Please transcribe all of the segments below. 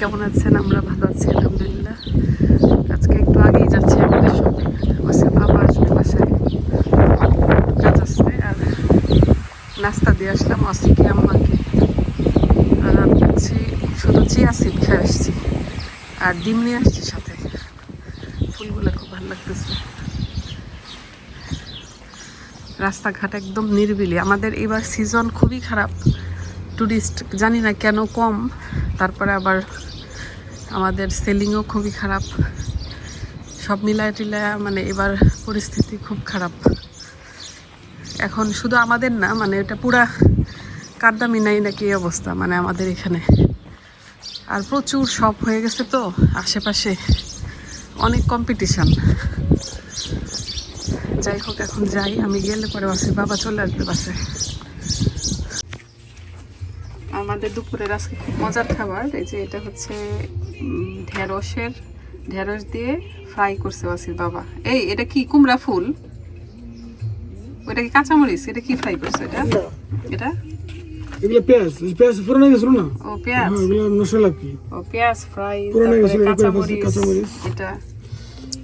কেমন আছেন? আমরা ভালো আছি, আলহামদুলিল্লাহ। আজকে একটু আগেই যাচ্ছি আমাদের শপে আজকে বাবা আসবে বাসায়। কাজ আসছে আর নাস্তা দিয়ে আসলাম, অসিকে, আম্মাকে। আর আমি শুধু চিয়া সিড খেয়ে আসছি। আর ডিম নিয়ে আসছি সাথে। ফুলগুলো খুব ভালো লাগতেছে। রাস্তাঘাট একদম নিরিবিলি। আমাদের এবার সিজন খুবই খারাপ। টুরিস্ট জানি না কেন কম। তারপরে আবার আমাদের সেলিংও খুবই খারাপ। সব মিলায় টিলায় মানে এবার পরিস্থিতি খুব খারাপ। এখন শুধু আমাদের না মানে এটা পুরা কাদ্দামি নাই নাকি এই অবস্থা মানে আমাদের এখানে। আর প্রচুর সব হয়ে গেছে তো, আশেপাশে অনেক কম্পিটিশন যাই হোক, এখন যাই, আমি গেলে পরে বাসে, বাবা চলে আসবে বাসে। আমাদের দুপুরের আজকে খুব মজার খাবার এই যে এটা হচ্ছে ঢেঁড়সের ঢেঁড়স দিয়ে ফ্রাই করছে ওয়াসির বাবা। এই এটা কি কুমড়া ফুল? ওটা কি কাঁচামরিচ? এটা কি ফ্রাই করছে এটা? এটা? এগুলো পেঁয়াজ। গেছিল না? ও পেঁয়াজ। হ্যাঁ এগুলো মশলা কি। ও পেঁয়াজ ফ্রাই গেছিল, এটা কাঁচামরিচ কাঁচামরিচ। এটা।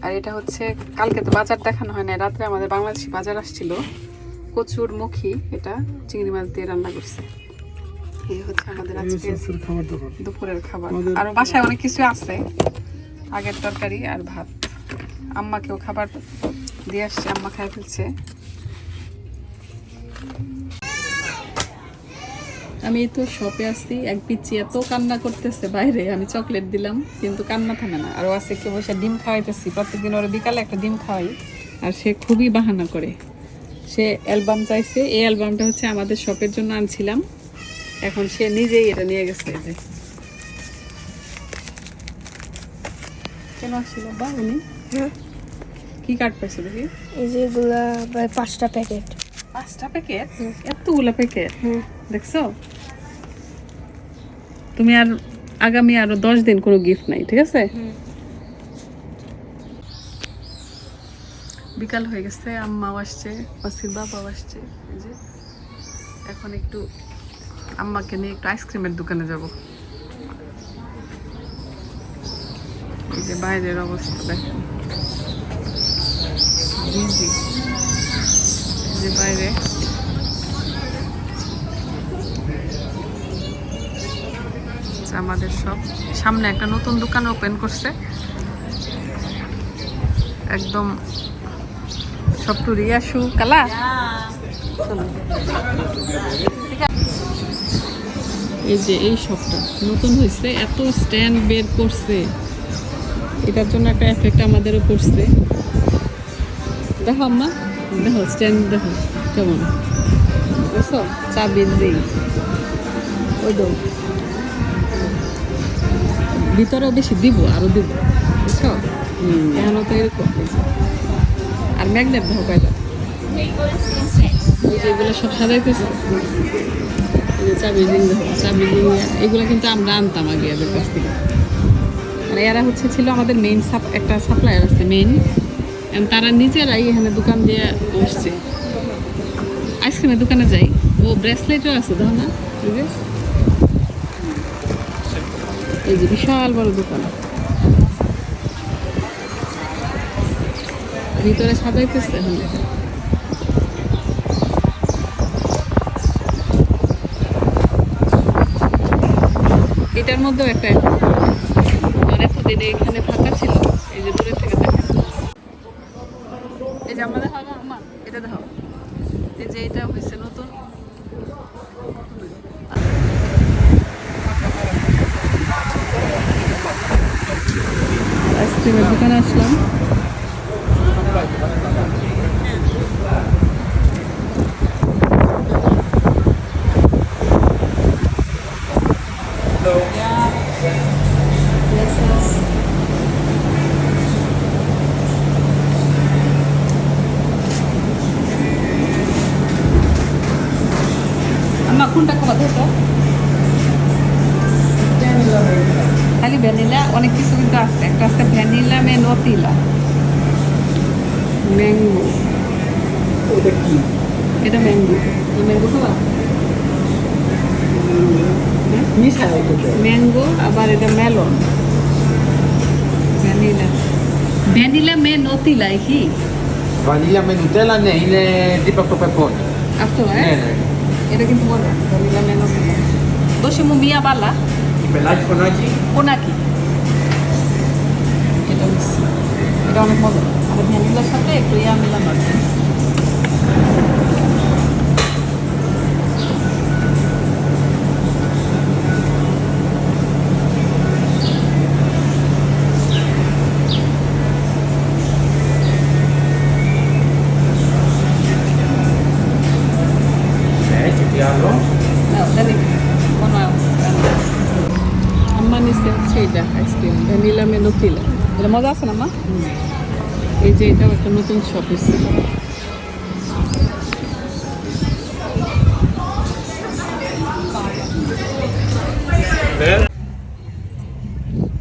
আর এটা হচ্ছে কালকে তো বাজার দেখানো হয় না রাত্রে আমাদের বাংলাদেশি বাজার আসছিল। কচুর মুখী এটা চিংড়ি মাছ দিয়ে রান্না করছে। এই হচ্ছে আমাদের আজকে খাবার দুপুরের খাবার। আর বাসায় অনেক কিছু আছে। আগের তরকারি আর ভাত। আম্মাকেও খাবার দিয়ে আসছে আম্মা খাই ফেলছে। আমি তো শপে আসছি এক পিচ্ছি এত কান্না করতেছে বাইরে আমি চকলেট দিলাম কিন্তু কান্না থামে না। আর আছে কেউ বসে ডিম খাওয়াইতেছি প্রত্যেকদিন ওরা বিকালে একটা ডিম খাওয়াই আর সে খুবই বাহানা করে। সে অ্যালবাম চাইছে এই অ্যালবামটা হচ্ছে আমাদের শপের জন্য আনছিলাম। এখন সে নিজেই এটা নিয়ে গেছে যে। কেন আসছিল? বা উনি কি কার্ড পাইছো দেখি? এই যে এগুলা প্রায় পাঁচটা প্যাকেট। পাঁচটা প্যাকেট? এতগুলো প্যাকেট? হুম। দেখছ? তুমি আর আগামী আরও দশ দিন কোনো গিফট নাই ঠিক আছে? বিকাল হয়ে গেছে আম্মাও আসছে অসির বাবাও আসছে এই যে। এখন একটু আম্মাকে নিয়ে একটু আইসক্রিমের দোকানে যাব। যে বাইরের অবস্থা দেখেন। যে বাইরে। হচ্ছে আমাদের সব। সামনে একটা নতুন দোকান ওপেন করছে। একদম সব টু রিয়াসু কালা চলো। এই যে এই শপটা নতুন হয়েছে এত স্ট্যান্ড বের করছে। এটার জন্য একটা এফেক্ট আমাদেরও পড়ছে। দেখো আম্মা দেখো স্ট্যান্ড দেখো কেমন? বুঝছ চাবির দিই। ওই দো ভিতরেও বেশি দিব আরও দিব। বুঝছ? এখনও তো এরকম আর ম্যাগনেট দেখো কয়টা? এগুলো সব সাজাইতেছে। চাবি দেখো চাবি রিং এগুলো কিন্তু আমরা আনতাম আগে এদের কাছ থেকে। আর এরা হচ্ছে ছিল আমাদের মেইন সাপ একটা সাপ্লায়ার আছে মেইন তারা নিজেরাই এখানে দোকান দিয়ে বসছে। আইসক্রিমের দোকানে যাই। ও ব্রেসলেটও আছে দেখো না এই যে বিশাল বড় দোকান। ভিতরে সাজাইতেছে এখন। এটার মধ্যেও একটা আর এতদিন এখানে ফাঁকা ছিল এই যে দূরে থেকে দেখা এই যে আমরা দেখো আমা এটা দেখো এই যে এটা হয়েছে নতুন আইসক্রিমের দোকানে আসলাম আম্মা কোনটা খাবার ধরতো খালি ভ্যানিলা অনেক কিছু কিন্তু আছে। একটা আছে ভ্যানিলা মে নতিলা। ম্যাঙ্গো। ওটা কি? এটা ম্যাঙ্গো। ম্যাঙ্গো খাবা? হ্যাঁ মিশা ম্যাঙ্গো আবার এটা মেলন। ভ্যানিলা। ভ্যানিলা মে নতিলা কি? vaniglia me Nutella neile di Papa Peppone. আপতো হ্যাঁ? Nene. এটা কিন্তু বলো ভ্যানিলা মে নতিলা দোষে মু মিয়া বালা? কোনাকি। এটা এটা অনেক মজা। আর ভ্যানিলার সাথে একটু ইয়া মিলানো এটা মজা আছে না, মা? এই যে এটাও একটা নতুন শপ এসেছিল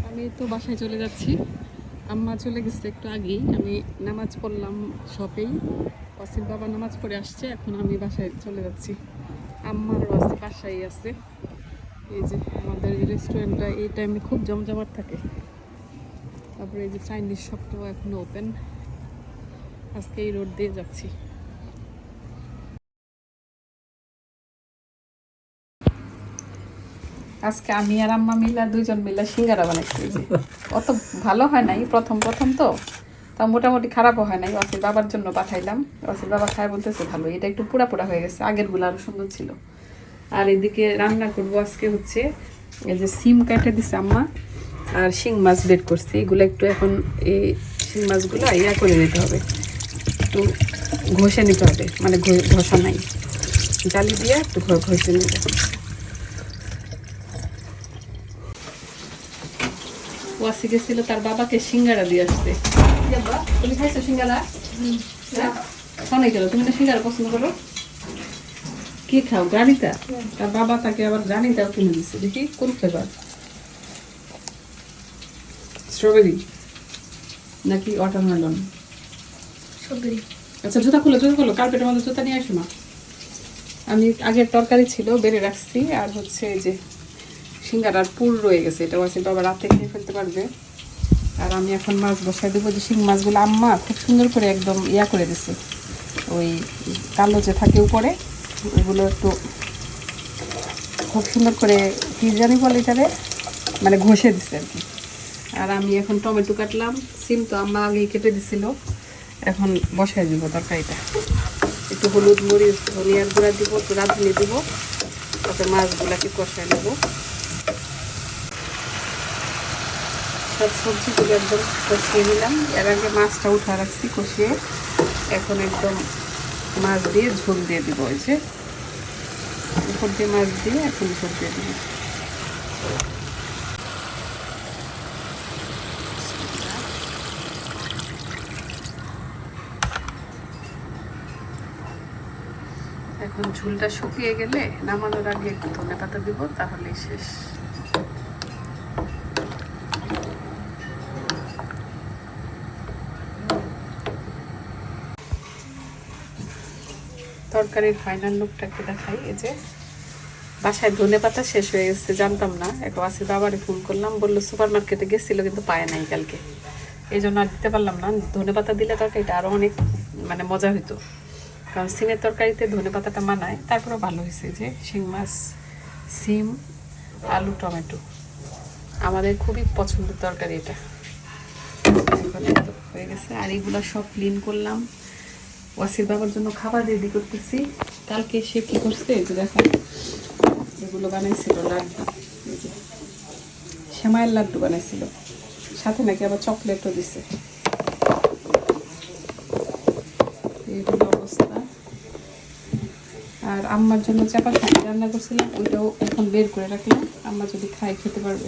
আমি তো বাসায় চলে যাচ্ছি। আম্মা চলে গেছে একটু আগেই। আমি নামাজ পড়লাম শপেই অসিল বাবা নামাজ পড়ে আসছে, এখন আমি বাসায় চলে যাচ্ছি। আম্মার আছে বাসায় আছে। এই যে আমাদের রেস্টুরেন্টটা এই টাইমে খুব জমজমাট থাকে। তারপরে এই যে চাইনিজ শপটাও এখনও ওপেন আজকে এই রোড দিয়ে যাচ্ছি। আজকে আমি আর আম্মা মিলা দুইজন মিলা সিঙ্গারা বানাইছি অত ভালো হয় নাই, প্রথম প্রথম তো। তা মোটামুটি খারাপও হয় নাই অসির বাবার জন্য পাঠাইলাম। অসির বাবা খায় বলতেছে, ভালো, এটা একটু পুরা পুরা হয়ে গেছে আগেরগুলো আরও সুন্দর ছিল। আর এদিকে রান্না করব আজকে হচ্ছে, এই যে সিম কাটে দিছে আম্মা। আর শিং মাছ বের করছি। এগুলো একটু এখন এই শিং মাছগুলো ইয়া করে নিতে হবে। একটু ঘষে নিতে হবে মানে ঘষা নাই। জালি দিয়ে একটু ঘষে নিতে হবে ওয়াসি গেছিল তার বাবাকে সিঙ্গারা দিয়ে আসতে। তুমি খাইছো সিঙ্গারা? শোনাই গেল তুমি না সিঙ্গারা পছন্দ করো। কি খাও? গাড়িটা তার বাবা তাকে আবার গাড়িটাও কিনে দিচ্ছে দেখি কোন ফ্লেভার স্ট্রবেরি? নাকি ওয়াটারমেলন সবরি আচ্ছা জুতা খুলো জুতা খুলো কার্পেটের মধ্যে জুতা নিয়ে আসো না আমি আগের তরকারি ছিল বেড়ে রাখছি আর হচ্ছে এই যে সিঙ্গারার পুর রয়ে গেছে এটা ওয়াসির বাবা রাতে খেয়ে ফেলতে পারবে। আর আমি এখন মাছ বসাই দেবো যে শিং মাছগুলো আম্মা খুব সুন্দর করে একদম ইয়া করে দিছে। ওই কালো যে থাকে উপরে ওইগুলো একটু খুব সুন্দর করে কি জানি বলে এটারে? মানে ঘষে দিছে আর কি। আর আমি এখন টমেটো কাটলাম। সিম তো আম্মা আগেই কেটে দিছিল। এখন বসাই দিব তরকারিটা। একটু হলুদ মরিচ, ধনিয়ার গুঁড়া দিব, একটু রাঁধুনি দিব। তারপরে মাছগুলাকে কষাই নেব। সব সবজিগুলো একদম কষিয়ে নিলাম। এর আগে মাছটা উঠা রাখছি কষিয়ে। এখন একদম মাছ দিয়ে ঝোল দিয়ে দিব ওই যে। উপর দিয়ে মাছ দিয়ে এখন ঝোল দিয়ে দিব। এখন ঝুলটা শুকিয়ে গেলে নামানোর আগে একটু ধনে পাতা দিব তাহলেই শেষ। তরকারির ফাইনাল লুকটাকে দেখাই, এই যে বাসায় ধনে পাতা শেষ হয়ে গেছে, জানতাম না। এক আসি বাবারে ফোন করলাম, বলল সুপার মার্কেটে গেছিল, কিন্তু পায় নাই কালকে। এই জন্য আর দিতে পারলাম না। ধনে পাতা দিলে তরকারিটা আরও অনেক মানে মজা হইতো। কারণ সিমের তরকারিতে ধনে পাতাটা মানায়, তারপরেও ভালো হয়েছে যে শিং মাছ, সিম, আলু, টমেটো। আমাদের খুবই পছন্দের তরকারি এটা। হয়ে গেছে, আর এগুলো সব ক্লিন করলাম। ওয়াসির বাবার জন্য খাবার রেডি করতেছি। কালকে সে কী করছে, এই যে দেখো এগুলো বানাইছিল লাড্ডু। সেমাইয়ের লাড্ডু বানাইছিল। সাথে নাকি আবার চকলেটও দিছে এই হলো অবস্থা আর আম্মার জন্য চাপা খাই রান্না করছিলাম, ওইটাও এখন বের করে রাখলাম। আম্মা যদি খায়, খেতে পারবে।